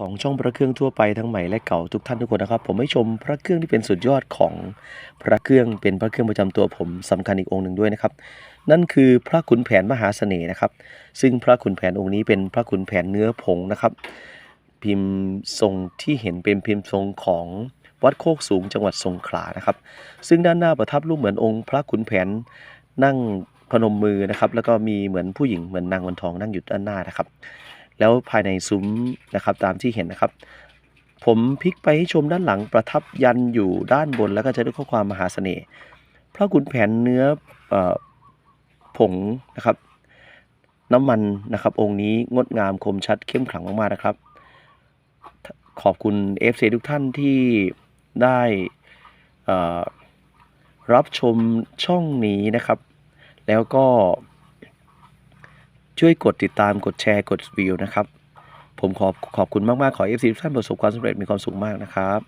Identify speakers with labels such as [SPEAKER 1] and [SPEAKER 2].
[SPEAKER 1] ของช่องพระเครื่องทั่วไปทั้งใหม่และเก่าทุกท่านทุกคนนะครับ ผมให้ชมพระเครื่องที่เป็นสุดยอดของพระเครื่องเป็นพระเครื่องประจำตัวผมสำคัญอีกองค์หนึ่งด้วยนะครับ นั่นคือพระขุนแผนมหาเสน่ห์นะครับ ซึ่งพระขุนแผนองค์นี้เป็นพระขุนแผนเนื้อผงนะครับ พิมพ์ทรงที่เห็นเป็นพิมพ์ทรงของวัดโคกสูงจังหวัดสงขลานะครับ ซึ่งด้านหน้าประทับรูปเหมือนองค์พระขุนแผนนั่งพนมมือนะครับ แล้วก็มีเหมือนผู้หญิงเหมือนนางวันทองนั่งอยู่ด้านหน้านะครับ แล้วภายในซุ้มนะครับตามที่เห็นนะครับ ผมพลิกไปให้ชมด้านหลังประทับยันอยู่ด้านบนแล้วก็จะด้วยข้อความมหาเสน่ห์พระขุนแผนเนื้ออผงนะครับ น้ำมันนะครับ องค์นี้งดงามคมชัดเข้มขลังมากๆนะครับ ขอบคุณ FC ทุกท่านที่ได้รับชมช่องนี้นะครับ แล้วก็ ช่วยกดติดตามกดแชร์กดวิวนะครับ ผมขอบขอบคุณมาก ๆ ขอ FC ทุกท่านประสบความสำเร็จมีความสุขมากนะครับ